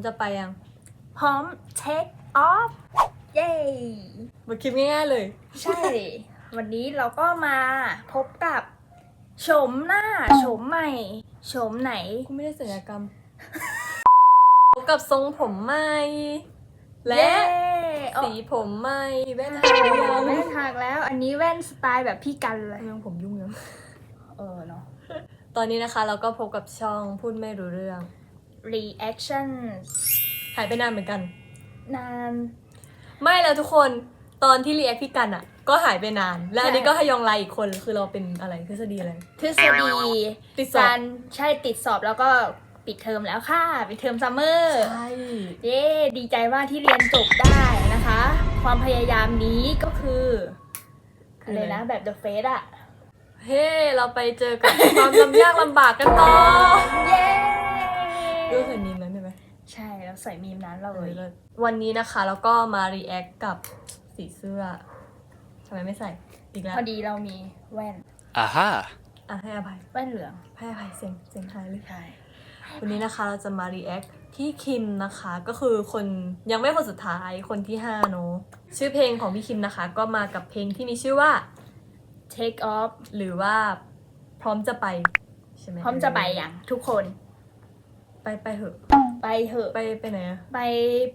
ร้อมจะไปยัง พร้อม take off เย้มาคลิปง่ายๆเลย ใช่ วันนี้เราก็มาพบกับโฉมหน้าโฉมใหม่โฉมไหน กูไม่ได้ศัลยกรรม พบกับทรงผมใหม่ และเย้โอ้สีผมใหม่แว่นใช่ตายังแว่นทากแล้ว อันนี้แว่นสไตล์แบบพี่กันเลย เรื่องผมยุ่งยัง เออเนาะ ตอนนี้นะคะเราก็พบกับช่องพูดไม่รู้เรื่อง reaction หายไปนานเหมือนกัน นาน ไม่แล้วทุกคนตอนที่รีแอคพี่กันอะ ก็หายไปนาน และอันนี้ใช่ก็ฮยองไลอีกคนคือเราเป็นอะไรทฤษฎีอะไร ทฤษฎีติดสอบการใช่ติดสอบแล้วก็ปิดเทอมแล้วค่ะปิดเทอมซัมเมอร์ใช่เย้ดีใจมากที่เรียนจบได้นะคะ ความพยายามนี้ก็คืออะไรนะแบบ The Face อะเฮ้ เราไปเจอกับความลำยากลำบากกันต่อเย้ รู้สึกนี้นั้นใช่ไหมใช่แล้วใส่มีมนั้นเลเออยเลิศวันนี้นะคะแล้วก็มารีแอคกับสีเสื้อทำไมไม่ใส่อีกแล้วพอดีเรามีแว่น Aha. อะให้อภัยแว่นเหลืองให้อภัยเสียงเสียงหายเลย ใช่วันนี้นะคะเราจะมารีแอคที่คิมนะคะ ก็คือคนยังไม่คนสุดท้ายคนที่ห้าเนอะชื่อเพลงของพี่คิมนะคะ ก็มากับเพลงที่มีชื่อว่า take off หรือว่าพร้อมจะไปใช่ไหมพร้อมจะไปอย่างทุกคน ไปไปเหอะ ไปเหอะ ไปไปไหนอะไป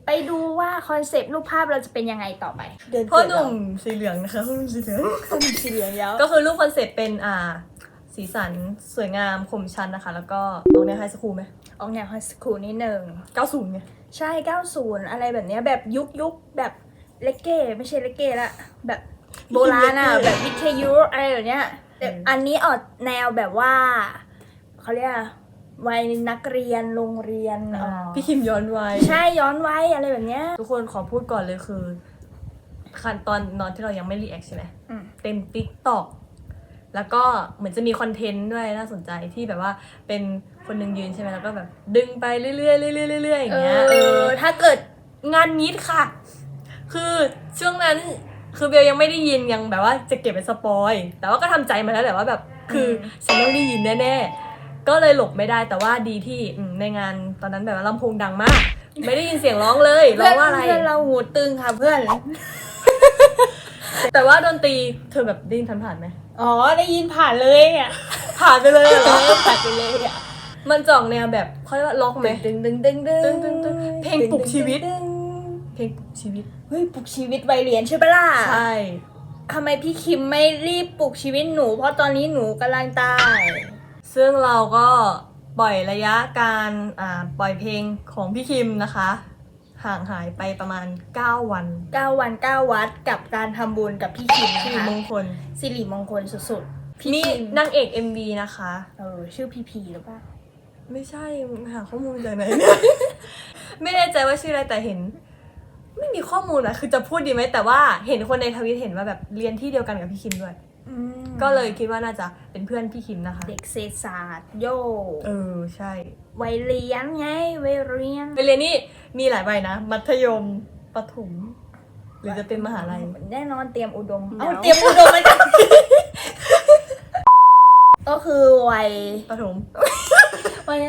ไปดูว่าคอนเซปต์รูปภาพเราจะเป็นยังไงต่อไปเดินพ่อหนุ่มสีเหลืองนะคะพ่อหนุ่มสีเหลืองพ่อหนุ่มสีเหลืองแล้วก็คือรูปคอนเซ็ปต์เป็นอ่า สีสันสวยงามคมชันนะคะ แล้วก็ตรงเนี้ไฮสคูลไหมออกแนวไฮสคูลนิดหนึ่งเก้าศูนย์ไงใช่ 90 อะไรแบบเนี้ยแบบยุคยุคแบบเลกเก้ไม่ใช่เลกเก้ละแบบโบราณอะแบบวิทยุอะไรแบบเนี้ยแต่อันนี้ออกแนวแบบว่าเขาเรียกอะไร วัยนักเรียนโรงเรียนอ่าพี่คิมย้อนวัยใช่ย้อนวัยอะไรแบบเนี้ย ทุกคนขอพูดก่อนเลยคือขั้นตอนนอนที่เรายังไม่รีแอคใช่ไหมอืม เต็มติ๊กตอกแล้วก็เหมือนจะมีคอนเทนต์ด้วยน่าสนใจที่แบบว่าเป็นคนหนึ่งยืนใช่ไหมแล้วก็แบบดึงไปเรื่อยๆเรื่อยๆเรื่อยๆอย่างเอเงี้ยอเออ ถ้าเกิดงานนิดค่ะ คือช่วงนั้นคือเบลยังไม่ได้ยินยังแบบว่าจะเก็บเป็นสปอย แต่ว่าก็ทำใจมาแล้วแหละว่าแบบคือฉันต้องได้ยินแน่ๆ ก็เลยหลบไม่ได้แต่ว่าดีที่อืมในงานตอนนั้นแบบว่าลำโพงดังมาก ไม่ได้ยินเสียงร้องเลยร้เพื่อองนว่าอะไร เพื่อนเราหูตึงค่ะเพื่อน แต่ว่าดนตรีเธอแบบได้ยินผ่านๆไหมอ๋อได้ยินผ่านเลยอะผ่านไปเลยเหรอ ผ่านไปเลยอะมันจ่องแนวแบบเขาเรียกว่าล็อกไหม ดึงดึงดึงดึงดึงดึงดึงเพลงปลุกชีวิต ดึงเพลงปลุกชีวิต เฮ้ยปลุกชีวิตวัยเรียนใช่ปะล่ะใช่ ทำไมพี่คิมไม่รีบปลุกชีวิตหนู เพราะตอนนี้หนูกำลังตาย ซึ่งเราก็ปล่อยระยะการอ่าปล่อยเพลงของพี่คิมนะคะ ห่างหายไปประมาณ 9 วัน 9 วัน 9 วัดกับการทำบุญกับพี่คิมนะที่คะมงคลสิริมงคลสุดๆพี่นี่คิมนางเอก MV นะคะ เออชื่อพีพีหรือเปล่าไม่ใช่มึงหาข้อมูลจากไหนเนี่ย ไม่แน่ใจว่าชื่ออะไรแต่เห็น ไม่มีข้อมูลอะคือจะพูดดีไหมแต่ว่าเห็นคนในทวิตเห็นว่าแบบเรียนที่เดียวกันกับพี่คิมด้วย อืมก็เลยคิดว่าน่าจะเป็นเพื่อนพี่คิมนะคะเด็กเศรษฐศาสตร์โยเออใช่วัยเรียนไงวัยเรียนไปเรียนนี่มีหลายใบนะ มัธยมประถมหรือจะเป็นมหาลัยแน่นอนเตรียมอุดมเดี๋ยวเอาเตรียมอุดมมันกันก็คือวัยประถมวัย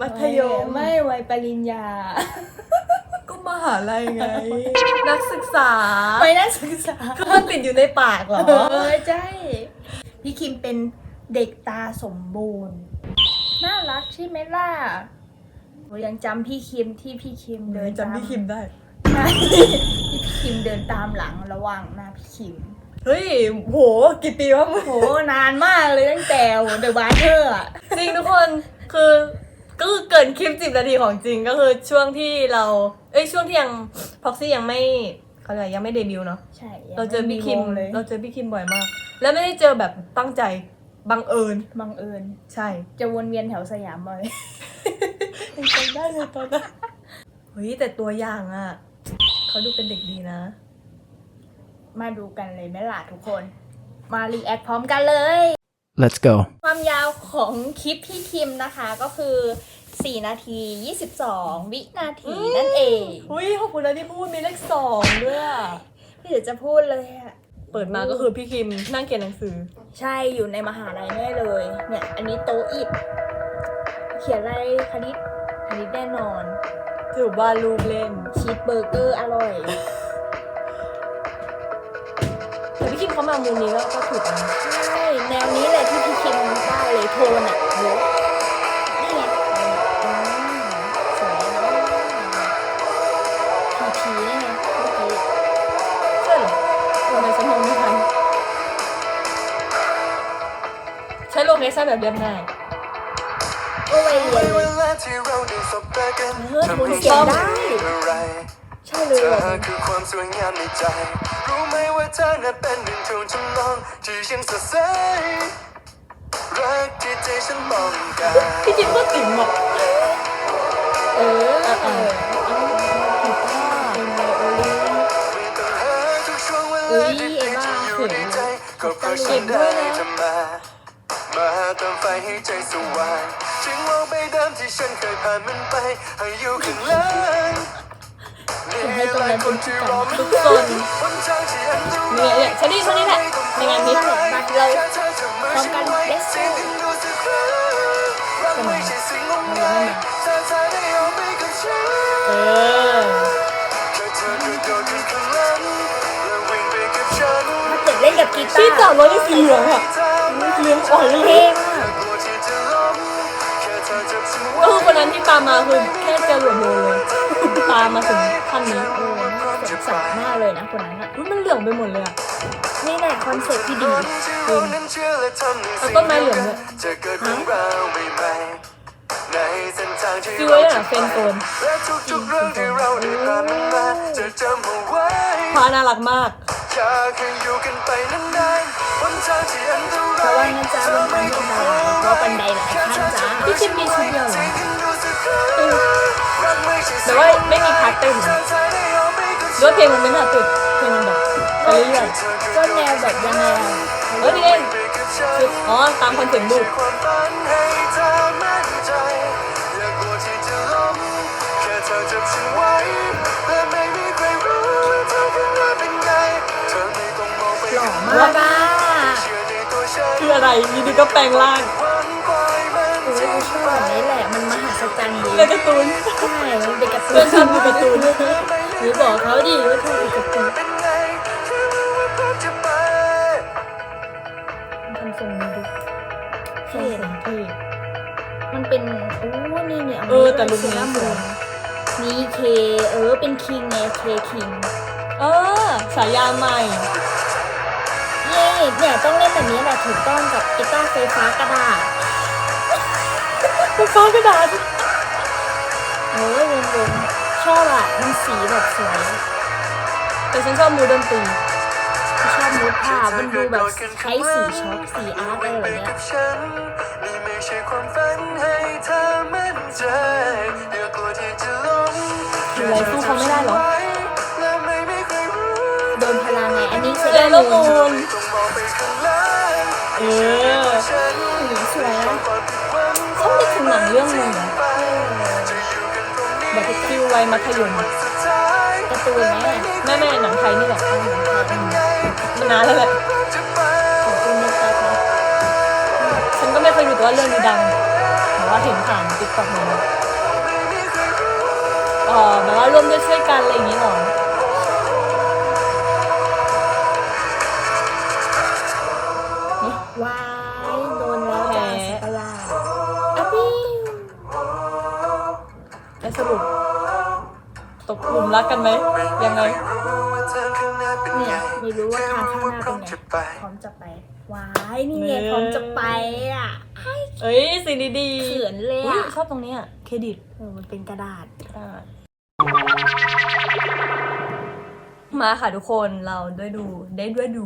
มัธยมไม่วัยปริญญาก็ มหาลัยไง นักศึกษาวัยนักศึกษาคือมันติดอยู่ในปากเหรอ เออใช่พี่คิมเป็นเด็กตาสมบูรณ์ น่ารักใช่ไหมล่ะโอ้ยังจำพี่คิมที่พี่คิมเดินจำพี่คิมได้ใช่ที่พี่คิมเดินตามหลังระหว่างหน้าพี่คิมเฮ้ย โห กี่ปีวะมึงโห นานมากเลยตั้งแต่เดอะบาร์เทอร์อะจริงทุกคน คือ ก็คือเกินคลิปสิบนาทีของจริงก็คือช่วงที่เรา เอ้ยช่วงที่ยังพ็อกซี่ยังไม่เขาเรียกอะไรยังไม่เดบิวต์เนาะใช่ยังเราเจอพี่คิมไวงเลยเราเจอพี่คิมบ่อยมาก แล้วไม่ได้เจอแบบตั้งใจบังเอิญบังเอิญ ใช่จะวนเวียนแถวสยามบ่อยยังจำได้เลยตอนนั้นเฮ้ยแต่ตัวอย่างอะเขาดูเป็นเด็กดีนะ มาดูกันเลยไหมล่ะทุกคน มารีแอคพร้อมกันเลย Let's go. ความยาวของคลิปพี่คิมนะคะก็คือ 4 นาที 22 วินาทีนั่นเองอุ้ยขอบคุณนะที่พูดมีเลขสองด้วยอะพี่เดี๋ยวจะพูดเลยอะเปิดมาก็คือพี่คิมนั่งเขียนหนังสือ ใช่อยู่ในมหาลัยแน่เลย เนี่ย อันนี้โต๊ะอิฐเขียนอะไรคณิตคณิตแน่นอน ถือว่าลูกเล่น ชีสเบอร์เกอร์อร่อยแต่พี่คิมเขามามูลนี้ก็ก็ถูกนะ ใช่ แนวนี้แหละที่พี่คิมได้ แบบเรียบง่ายโอ้ยเรียนเลยเวลาที่เราได้สบตากันเฮ้ยทำคุณให้เสียงได้ฉันคิอะไรใช่เลยเธเหรออคือความสวยงามในใจ รู้ไหมว่าเธอนั้นเป็นหนึ่งดวงจำลองที่ยังสดใสรักที่ใจฉันต้องการพี่คิมก็ติ๋มอะเอออะเออะอเอากีตาร์เป็นไวโอลินไม่ต้องหาทุกช่วงเวเอ้ลายที่เอ็มจะว่าอยู่ในใจก็เพราะเก่ฉังนด้วได้ยนะเธอมา มาเติมไฟให้ใจสว่างถึงโลกใบเดิมที่ฉันเคยผ่านมันไปให้อยู่ข้างหลังนี่แหละคนที่รอมันทุกนานคนหนทางที่อันตรายเนี่ยเนี่ยฉันนี่ฉันนี่แหละในงานนี้บัตรเราพร้อมกัน let's go เออถ้าเกิดเล่น บกีตาที่จอดร์รถนี่สีเหลืองอะเหลืองอ่อยเลเท่ยมากก็คือคนนั้นที่ตามมาคือแค่จะหลวมโดนเลยตามมาถึงขั้นนี้เออน่าสงสารมากเลยนะคนนั้นอะอุ๊ยมันเหลืองไปหมดเลยอะนี่แหละคอนเซ็ปต์ที่ดีเอาต้นไม้เหลืองเนี่ยจะเกิดเรื่องราวใหม่ๆในเส้นทางที่ฟิวไว้อะเฟรนด์โซน และทุกๆเรื่องที่เราได้ผ่านมันมาจะจำเอาไว้พาน่ารักมาก อยากให้อยู่กันไปนานๆหนทางที่อันตเพราระว่านั่จ้าบนบันไดเพราะบันไดหลายขั้นจ้าพี่ชิมมีชุดเดียวเหรอแต่ว่าไม่มีพาร์ทเต้นหรือว่าเพลงมันไม่น่าติดเพลงมันแบบไปเรื่อยก็แนวแบบยังไงอะเออนี่เองอ๋อตามคอนเซ็ปต์ลู ฉันคืออะไรอยีดีก็แปลงร่างวันปล่อยมันโอ้ยกูชอบแบบนี้แหละ มันมหัศจรรย์ดีเป็นการ์ตูนใช่มันเป็นการ์ตูเพื่อนนชอบดูการ์ตูนหรือบอกเขาดิว่าชอบดูการ์ตูนเป็นไงแค่รู้ว่าพร้อมจะไปทำทรงนี้ดูเท่นะเท่มันเป็นโอ้นี่เนี่ยเออแต่ลุคนี้เซรามูนนี่เคเออเป็นคิงไงเคคิง เออฉายาใหม่ เย่เนี่ยต้องเล่นแบบนี้แหละถู กต้องกับกีตาร์ไฟฟ้ากระดาษไฟฟ้ากระดาษเออวงวงชอบอะมันสีแบบสวย แต่ฉันชอบมูดดนตรีชอบมูดภาพมันดูแบบใช้สีช็อกสีอาร์ตอะไรแบบเนี้ยกับฉันนี่ไม่ใช่ความฝันให้เธอมั่นใจอย่ากลัวที่จะล้มอยู่ไรสู้เขาไม่ได้หรอและไม่มีใครรู้โดนพลังไงอันนี้เซเซรารามูมูนนไม่ต้องมองไปข้างหล่าง เออสวยนะความผิดหวังฉันนึกถึงหนังเรื่องหนึ่งอะจะอแบบฟิวัยมัธยมการ์ตูนไหมแม่แม่หนังไทยนี่แหละเป็นไงมันนานแล้วแหละขอบคุณนะครฉันก็ไม่เคยดูแต่ว่าเรื่องนี้ดังแต่ว่าเห็นผ่านติ๊กต็อกมาไม่มีใครรู้อ๋อแบบว่าร่วมด้วยช่วยกันอะไรอย่างนี้หรอ หลุมรักกันไหมยังไงรู้ว่าเธอข้างหน้าเป็นเนี่ไงยไม่รู้ว่าทางข้างหน้าพร้เป็อนมไงจะไปพร้อมจะไปว้ายนี่ไงเออพร้อมจะไปอะเอ้ยสิ่งดีๆเขินเลยอุ๊อะชอบตรงเนี้ยเครดิตเออมันเป็นกระดาษมาค่ะทุกคนเราได้ดูได้ด้วยดู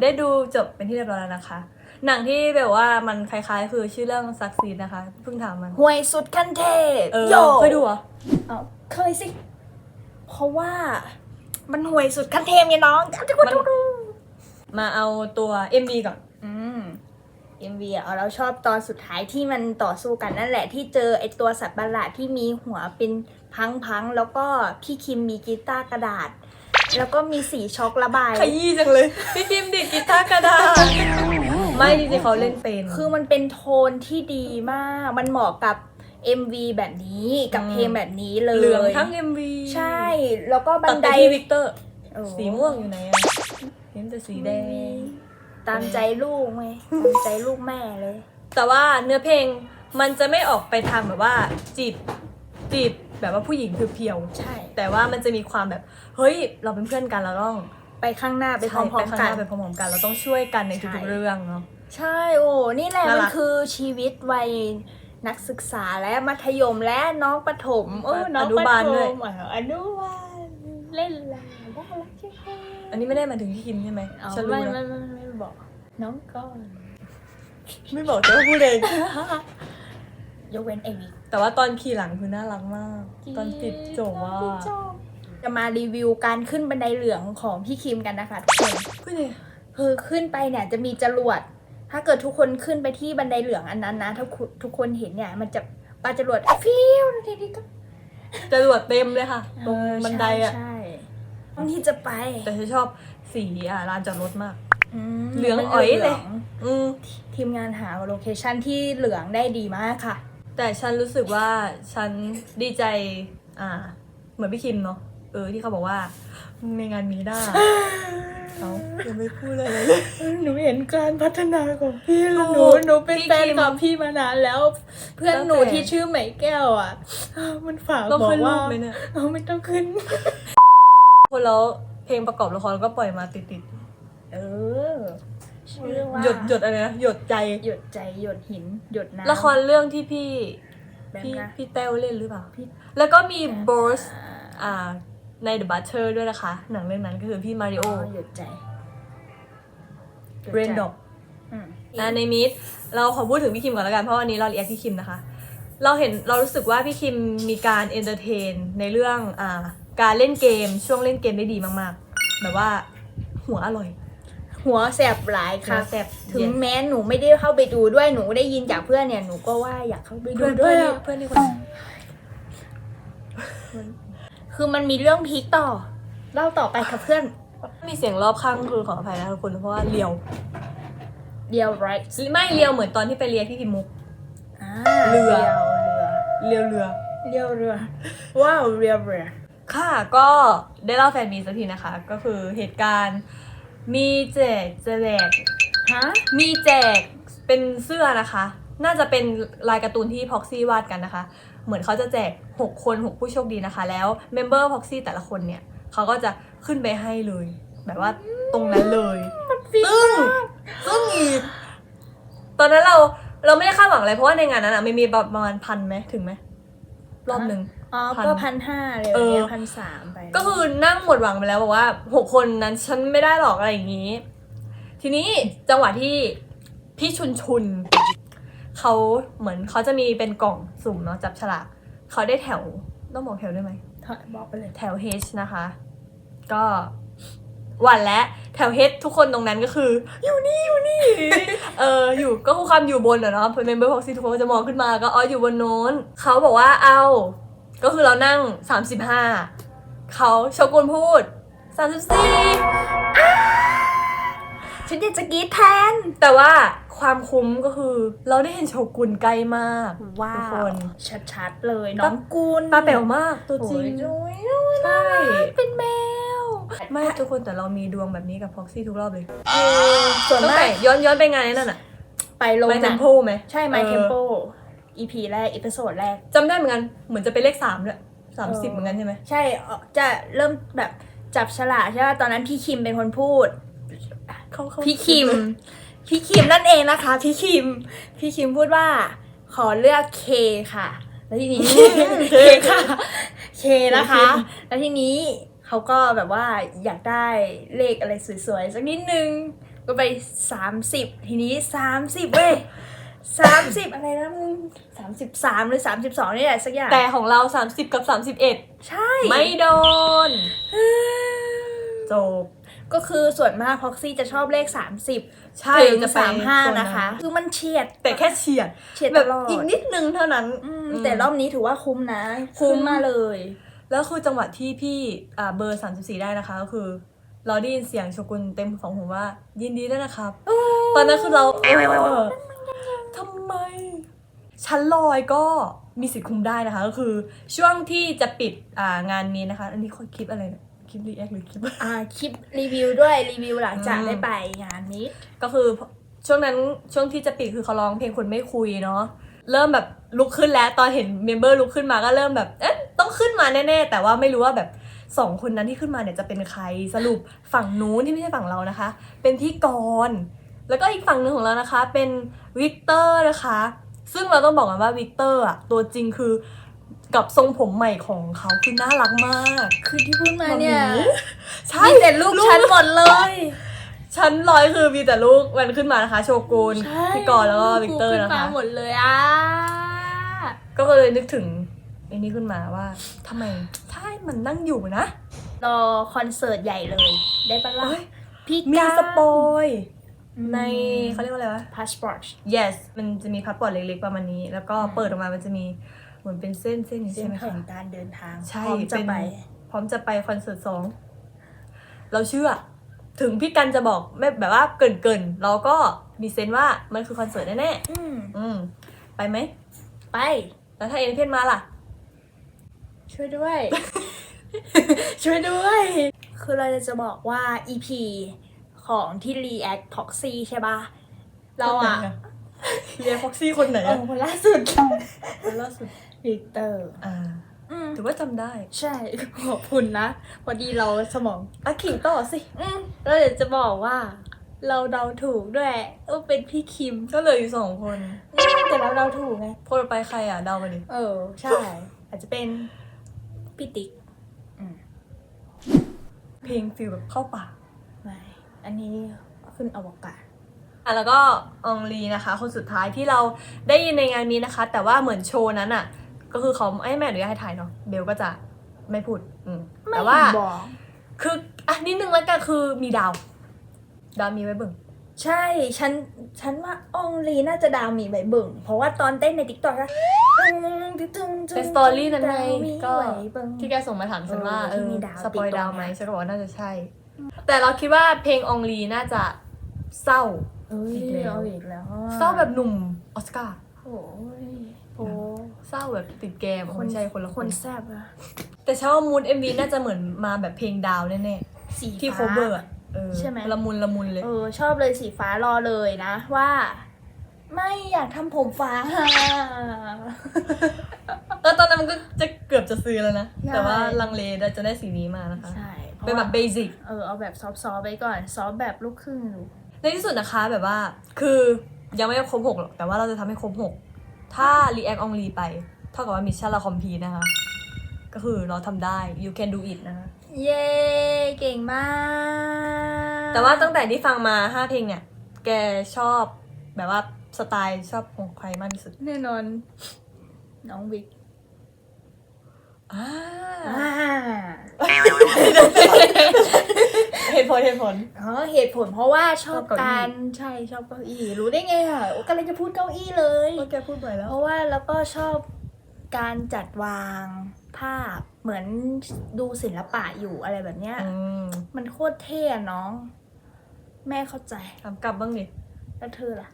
ได้ดูจบเป็นที่เรียบร้อยแล้วนะคะ หนังที่แบบว่ามันคล้ายๆ คือชื่อเรื่องซักซีดนะคะ เพิ่งถามมันห่วยสุดขั้นเทพเออโยเคยดูเหรอเอาเคยสิ เพราะว่ามันห่วยสุดขั้นเทพไงน้องจะกูมันดูดูมาเอาตัว MV ก่อน อืม MV อะเราชอบตอนสุดท้ายที่มันต่อสู้กันนั่นแหละที่เจอไอตัวสัตว์ประหลาดที่มีหัวเป็นพังๆ แล้วก็พี่คิมมีกีตาร์กระดาษ แล้วก็มีสีช็อกระบาย ขยี้จังเลย พี่คิมดิดกีตาร์กระดาษ ไม่จริงๆเขาเล่นเป็น คือมันเป็นโทนที่ดีมาก มันเหมาะกับ MV แบบนี้กับอืมเพลงแบบนี้เลยเหลืองทั้ง MV ใช่ แล้วก็บัตันดไดไปที่วิกเตอร์โอ้สีม่วงอยู่ไหนอะเห็นแต่สีแดงตามใจลูกไหมตามใจลูกแม่เลย แต่ว่าเนื้อเพลงมันจะไม่ออกไปทางแบบว่าจีบจีบแบบว่าผู้หญิงเพียวใช่ๆแต่ว่ามันจะมีความแบบ เฮ้ย เราเป็นเพื่อนกันเราต้องไปข้างหน้าไปพร้อมใช่ๆข้างหกันน้าไปพร้อมๆกันเราต้องช่วยกันในใช่ทุกๆเรื่องเนาะใช่โอ้นี่แหละน่ารัมักนคือชีวิตวัย นักศึกษาและมัธยมและน้องประถมเออน้องอนุประบาลถด้วยมอะอนุบาลเล่นแหละได้แล้วใช่ไหมอันนี้ไม่ได้หมายถึงพี่คิมใช่ไหมเอาฉันรู้ไม่นะไม่ไม่ไม่บอก น้องก้อนไม่บอกแต่ว่าพูดเองยกเว้นไอวิกแต่ว่าตอนขี่หลังคือน่ารักมาก ตอนปิดจบว่าปิดจบจะมารีวิวการขึ้นบันไดเหลืองของพี่คิมกันนะคะทุกคนพูดเลยคือขึ้นไปเนี่ยจะมีจรวด ถ้าเกิดทุกคนขึ้นไปที่บันไดเหลืองอันนั้นนะ ถ้าคุณทุกคนเห็นเนี่ย มันจะปาจรวดอะฟิวทีนี้ก็จรวดเต็มเลยค่ะ ตรงบันไดอะใช่ใช่ตรงที่จะไป แต่ฉันชอบสีอะลานจอดรถมากมเหลืองอ๋อยเลยอืมทีมงานหาโลเคชั่นที่เหลืองได้ดีมากค่ะ แต่ฉันรู้สึกว่าฉันดีใจ อ่า เหมือนพี่คิมเนาะ เออที่เขาบอกว่ามึงในงานมีได้เขายังไม่พูดอะไรเลย หนูเห็นการพัฒนาของพี่แล้วหถูนูกหนูเป็นพี่แฟนคิมกับพี่มานานแล้ว เพื่อนตั้งหนูแต่ที่ชื่อไหมแก้วอะ มันฝากเราบอกขึ้นรูว่าปไหมเนี่ยเอาไม่ต้องขึ้น คนแล้วเพลงประกอบละครก็ปล่อยมาติดเออชื่อว่าๆหยดหยดอะไรนะหยดใจหยดใจหยดหินหยดน้ำละครเรื่องที่พี่แบบพี่นะพี่แต้วเล่นหรือเปล่าพี่แล้วก็มีบอสอ่า ใน The Butter ด้วยนะคะ หนังเรื่องนั้นก็คือพี่มาริโออ๋อหยดใจเรนดอกอืมอะในมิดเราขอพูดถึงพี่คิมก่อนแล้วกัน เพราะวันนี้เราเรียกพี่คิมนะคะ เราเห็นเรารู้สึกว่าพี่คิมมีการเอนเตอร์เทนในเรื่องอ่าการเล่นเกมช่วงเล่นเกมได้ดีมากๆ แบบว่าหัวอร่อย หัวแสบหลายค่ะหัวแสบถึงแม้หนูไม่ได้เข้าไปดูด้วยหนูได้ยินจากเพื่อนเนี่ยหนูก็ว่าอยากเข้าไปดูเพื่อนด้เพื่วอยนอะเพื่อนนี่คน คือมันมีเรื่องพีคต่อ เล่าต่อไปค่ะเพื่อน มีเสียงรอบข้างคือขออภัยนะทุกคนเพราะว่าเลียวเดียวไรท์ไม่เลียวเหมือนตอนที่ไปเรียนที่พิมุก เรือเรือเลียวเรือ เรือเรือ ว้าวเรือเรือ ค่ะก็ได้เล่าแฟนมีสักทีนะคะ ก็คือเหตุการณ์มีแจกแจกฮะ มีแจกเป็นเสื้อนะคะ น่าจะเป็นลายการ์ตูนที่พ็อกซี่วาดกันนะคะ เหมือนเขาจะแจก 6 คน 6 ผู้โชคดีนะคะ แล้วเมมเบอร์พ็อกซี่แต่ละคนเนี่ยเขาก็จะขึ้นไปให้เลย แบบว่าตรงนั้นเลยซึ่งซึ่งอีก ตอนนั้นเราเราไม่ได้คาดหวังอะไร เพราะว่าในงานนั้นอะไม่มีประมาณพันไหมถึงไหมรอบหนึ่งอ๋อพันก็พันห้าเลยเออเนี่ยพันสามไปก็คือนั่งหมดหวังไปแล้วบอกว่าหกคนนั้นฉันไม่ได้หรอกอะไรอย่างนี้ ทีนี้จังหวะที่พี่ชุนชุน เขาเหมือนเขาจะมีเป็นกล่องสุ่มเนาะจับฉลากเขาได้แถวต้องบอกแถวได้ไหมบอกไปเลยแถว H นะคะ ก็หวันและแถว H ทุกคนตรงนั้นก็คือ อยู่นี่อยู่นี่ เอออยู่ก็คือความอยู่บนอะเนาะเมมเบอร์พ็อกซี่ทุกคนก็จะมองขึ้นมาก็อ๋ออยู่บนโน้นเขาบอกว่าเอา ก็คือเรานั่ง 35เขาโชกุนพูด 34ฉันอยากจะกรีดแทน แต่ว่า ความคุ้มก็คือ เราได้เห็นโชกุนใกล้มากว้าทุกวคนชัดๆเลยน้องกุลตาแป๋วมากตัวจริงโอ้ยใช่เป็นแมวไม่ทุกคนแต่เรามีดวงแบบนี้กับพ็อกซี่ทุกรอบเลยเออส่วนตั้งมาแต่กย้อนย้อนไปงานนั้นน่ะไปลงไมหเทนัมงโพไหมใช่ My เออ Tempo EP แรกอีพิโซดแรกจำได้เหมือนกันเหมือนจะเป็นเลขสามด้วยสามสิบเหมือนกันใช่ไหมใช่เอ่อจะเริ่มแบบจับฉลากใช่ไหมตอนนั้นพี่คิมเป็นคนพูดเขาเขาพี่คิม พี่คิมนั่นเองนะคะ พี่คิม พี่คิมพูดว่า ขอเลือกเคค่ะ แล้วทีนี้เคค่ะเคนะคะ แล้วทีนี้เขาก็แบบว่าอยากได้เลขอะไรสวยๆสักนิดนึงก็ไปสามสิบทีนี้สามสิบเว้ยสามสิบอะไรนะมึงสามสิบสามหรือสามสิบสองนี่แหละสักอย่างแต่ของเรา30กับ31ใช่ ไม่โดน จบ ก็คือส่วนมากพ็อกซี่จะชอบเลข 30 ใช่ถึงจะไปสามห้าโซนะคะ คือมันเฉียดแต่แค่เฉียดเฉียดแบตบลอดอีกนิดนึงเท่านั้นอืมอืมแต่รอบนี้ถือว่าคุ้มนะคุ้มขึ้นมาเลย แล้วคือจังหวะที่พี่อ่าเบอร์ 34 ได้นะคะ ก็คือ เราได้ยินเสียงโชกุนเต็มสองหูว่า ยินดีด้วยนะครับ ตอนนั้นคือเราเออทำไม ชั้นลอยก็มีสิทธิ์คุมได้นะคะ ก็คือช่วงที่จะปิดอ่างานนี้นะคะ อันนี้คลิปอะไรเนี่ย คลิปรีแอคหรือคลิป อ่าคลิปรีวิวด้วยรีวิวหลังจากอืม ได้ไปงานนี้ ก็คือช่วงนั้นช่วงที่จะปิดคือเขาร้องเพลงคนไม่คุยเนาะเริ่มแบบลุกขึ้นแล้วตอนเห็นเมมเบอร์ลุกขึ้นมาก็เริ่มแบบเอ๊ะต้องขึ้นมาแน่ๆ แต่ว่าไม่รู้ว่าแบบสองคนนั้นที่ขึ้นมาเนี่ยจะเป็นใครสรุปฝั่งนู้นที่ไม่ใช่ฝั่งเรานะคะ เป็นพี่กรณ์แล้วก็อีกฝั่งหนึ่งของเรานะคะ เป็นวิกเตอร์นะคะ ซึ่งเราต้องบอกกันว่าวิกเตอร์อะตัวจริงคือ กับทรงผมใหม่ของเขาคือน่ารักมาก คือที่พูดมาเนี่ยใช่มีแต่ลูกฉันหมดเลย ชั้นร้อยคือมีแต่ลูกมันขึ้นมานะคะ โชกุนใช่พี่กรณ์แล้วก็วิกเตอร์ขึ้นะมาคะหมดเลยอะก็เลยนึกถึงไอ้นี้ขึ้นมาว่าทำไมถ้าให้มันนั่งอยู่นะรอคอนเสิร์ตใหญ่เลย ได้ปะล่ะเอ้ยพี่มีก้าสปอยอืมในเขาเรียกว่าอะไรวะพาสปอร์ต yes มันจะมีพาสปอร์ตเล็กๆประมาณนี้ แล้วก็อืมเปิดออกมามันจะมี เหมือนเป็นเส้นเส้นนี้เส้ใช่นไหมแห่คะ งการเดินทางใช่พร้อมจะเป็น ไป พร้อมจะไปคอนเสิร์ตสองเราเชื่อ ถึงพี่กันจะบอกไม่แบบว่าเกินๆเราก็มีเซนส์ว่ามันคือคอนเสิร์ตแน่อืมๆอืม ไปไหม ไป แล้วถ้าเอ็นเพนมาล่ะ ช่วยด้วย ช่วยด้วย คือเราจะบอกว่า EP ของที่ React Proxy ใช่ปะเราอะเรียนฟ็อกซี่คนไหนเออะอคนล่าสุด คนล่าสุด วิกเตอร์อ่าอืมถือว่าจำได้ ใช่ ขอบคุณนะ พอดีเราสมองอะขิงต่อสิอืมเราอยากจะบอกว่า เราเดาถูกด้วยว่าเป็นพี่คิม ก็เหลยอยู่สองคนอืมแต่เราเดาถูกไง คนต่อไปใครอะเดามาดิเออ ใช่ อาจจะเป็นพี่ติ๊กอืมเพลงฟิลแบบเข้าป่าไม่อันนี้ขึ้นอวกาศอะแล้วก็อองลีนะคะ คนสุดท้ายที่เราได้ยินในงานนี้นะคะ แต่ว่าเหมือนโชว์นั้นอะ ก็คือเขาไอ้แม่อนุญาตให้ถ่ายเนาะเบลก็จะไม่พูดอืมแต่ว่าไม่บอกคืออะนิดนึงแล้วกันคือมีดาว ดาวมีไว้เบิ่ง ใช่ ฉัน ฉันว่าอองลีน่าจะดาวมีใบเบิ่ง เพราะว่าตอนเต้นในติ๊กต็อกอะเป็นสตอรี่นั้นไงดาวมีก็ไหวเบิ่ง ที่แกส่งมาถามฉันว่าเออเอที่อมีดาวสปอยติดตรงดาวไหมนั้นฉันก็บอกว่าน่าจะใช่ แต่เราคิดว่าเพลงอองลีน่าจะเศร้า เอ้ยอีกแล้ว เอาอีกแล้วอะเศร้าแบบหนุ่มออสการ์ โอ้ยโอ้ เศร้าแบบติดเกมคนไม่ใช่คนละคคนน แซ่บอะแต่เชื่อว่ามูนเอ็มวีน่าจะเหมือนมาแบบเพลงดาวแน่สีๆ ที่โคฟ้า เวอร์อะเออใช่ไหม ละมุนละมุนเลย เออชอบเลยสีฟ้ารอเลยนะ ว่า ไม่อยากทำผมฟ้า เออตอนนั้นมันก็จะเกือบจะซื้อแล้วนะ ใช่ แต่ว่าลังเลจะได้สีนี้มานะคะ ใช่พราะเป็นแบบว่าเบสิก เออเอาแบบซอฟต์ๆไปก่อน ซอฟต์แบบลูกครึ่งดูในที่สุดนะคะแบบว่าคือยังไม่ครบหกหรอกแต่ว่าเราจะทำให้ครบหก ถ้า React on Re ไป เท่ากับว่ามิชชั่นเราคอมพีนะคะ ก็คือเราทำได้ you can do it นะคะ เย้ เก่งมาก แต่ว่าตั้งแต่ที่ฟังมา 5 เพลงเนี่ย แกชอบแบบว่าสไตล์ชอบของใครมากที่สุด แน่นอน น้องวิก อ่าอ่าเหตุผลเหตุผล อ๋อเหตุผลเพราะว่าชอบชอบเก้าอี้ การใช่ชอบเก้าอี้รู้ได้ไงอะโอ้กำลังจะพูดเก้าอี้เลยว่าแกพูดบ่อยแล้ว เพราะว่าแล้วก็ชอบการจัดวางภาพเหมือนดูศิลปะอยู่อะไรแบบเนี้ย อืมมันโคตรเท่อะน้อง แม่เข้าใจถามกลับบ้างดิ แล้วเธอล่ะ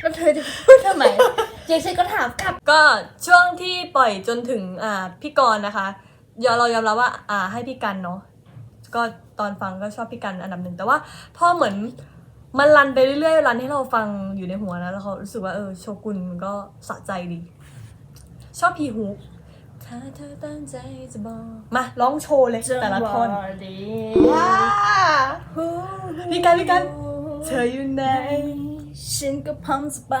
แล้วเธอจะพูดทำไมเจฉันก็ถามกลับ ก็ช่วงที่ปล่อยจนถึงอ่าพี่กรณ์นะคะยอมเรายอมรับว่า อ่า ให้พี่กันเนาะก็ตอนฟังก็ชอบพี่กันอันดับหนึ่งแต่ว่าพอเหมือนมันรันไปเรื่อยๆรันให้เราฟังอยู่ในหัวนะแล้วเขารู้สึกว่าเออโชกุนมันก็สะใจดี ชอบพีฮุกถ้าเธอตั้งใจจะบอกมาร้องโชว์เลยแต่ละท่อนดีว้าพี่กันพี่กันเธออยู่ไหน ฉันก็พร้อมจะไป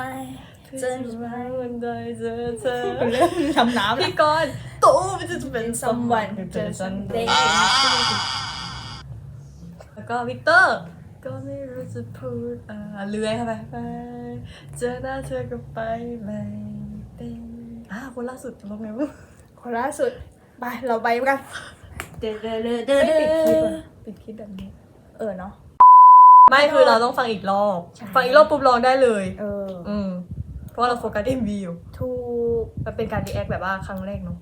เธอจะรักวันใดเจอเธอเริ่มทำน้ำพี่ละกรณ์โตมันจะเป็นซัมวันเจเจออซัซันนเดเดย์ย์แล้วก็วิกเตอร์ก็ไม่รู้จะพูดอ่าเลื้อยเข้าไปไปเจอหน้าเธอก็ไปไม่เป็นอ่าคนล่าสุดจะบอกไงวะคนล่าสุดไปเราไปกันเดอเดอเดอเดอไม่เดปิดคลิปออะปิดคลิปแบบนี้เออเนาะ ไม่คือเราต้องฟังอีกรอบ ใช่ ฟังอีกรอบปุ๊บร้องได้เลย เออ อืม เพราะว่าเราโฟกัสเอ็มวีอยู่ถูกมันเป็นการดีแอคแบบว่าครั้งแรกเนาะ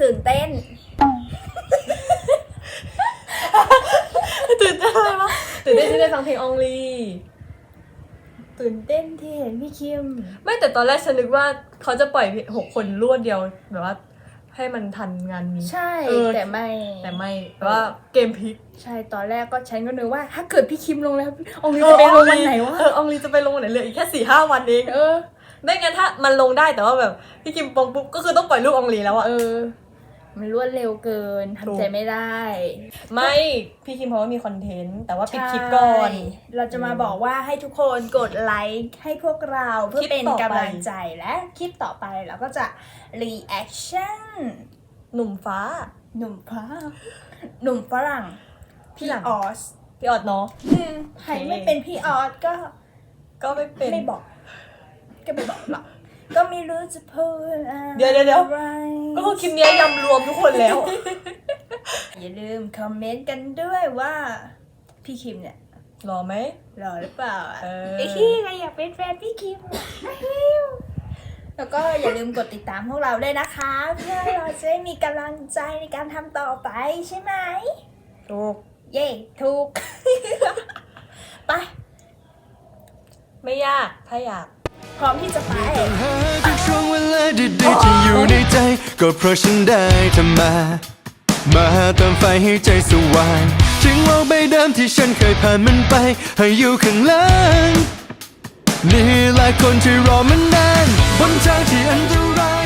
ตื่นเต้น ตื่นเต้นอะไรวะตื่นเต้นที่ได้ฟังเพลงอองลี ตื่นเต้นที่เห็นพี่คิม ไม่แต่ตอนแรกฉันนึกว่าเขาจะปล่อยหกคนรวดเดียวแบบว่า ให้มันทันงานนี้ ใช่ เออ แต่ไม่ แต่ไม่แต่ว่าเกมพลิกใช่ตอนแรกก็ฉันก็นึกว่า ถ้าเกิดพี่คิมลงแล้วองลีจะไปลงวันไหนวะเอออองลีจะไปลงวันไหนเหลืออีกแค่สี่ห้าวันเองเออ ไม่งั้นถ้ามันลงได้แต่ว่าแบบพี่คิมปงปุ๊บก็คือต้องปล่อยรูปอองลีแล้วอะ เออ มันรวดเร็วเกินถูกทำใจไม่ได้ ไม่พี่คิมเพราะว่ามีคอนเทนต์ แต่ว่าปิดคลิปก่อนใช่เราจะมาบอกว่าให้ทุกคนกดไลค์ให้พวกเราเพื่อคลิปเป็นต่อไปกำลังใจและคลิปต่อไปเราก็จะ reaction หนุ่มฟ้า หนุ่มฟ้า หนุ่มฝรั่ง พี่พี่หลังออส พี่ออดเนาะอืมใครไม่เป็นพี่ออสก็ ก็ไม่เป็นไม่บอก ก็ไม่บอกหรอก ก็ไม่รู้จะพูดอะไรเดี๋ยวเดี๋ยวเดี๋ยว ก็คือคลิปเนี้ยยำรวมทุกคนแล้ว อย่าลืมคอมเมนต์กันด้วยว่าพี่คิมเนี่ยรอไหม หล่อหรือเปล่าอะเออ ไอ้ที่ใครอยากเป็นแฟนพี่คิมอะฮิวแล้วก็อย่าลืมกดติดตามพวกเราด้วยนะคะ เพื่อเราจะได้มีกำลังใจในการทำต่อไปใช่ไหม ถูกเย่ถูก ไป ไม่ยากถ้าอยาก พร้อมที่จะไปทุกช่วงเวลาดีๆที่อยู่ในใจ ก็เพราะฉันได้ทำมา มาเติมไฟให้ใจสว่างถึงโลกใบเดิมที่ฉันเคยผ่านมันไป ให้อยู่ข้างหลังนี่หลายคนที่รอมานานบนทางที่อันตรายเธอไม่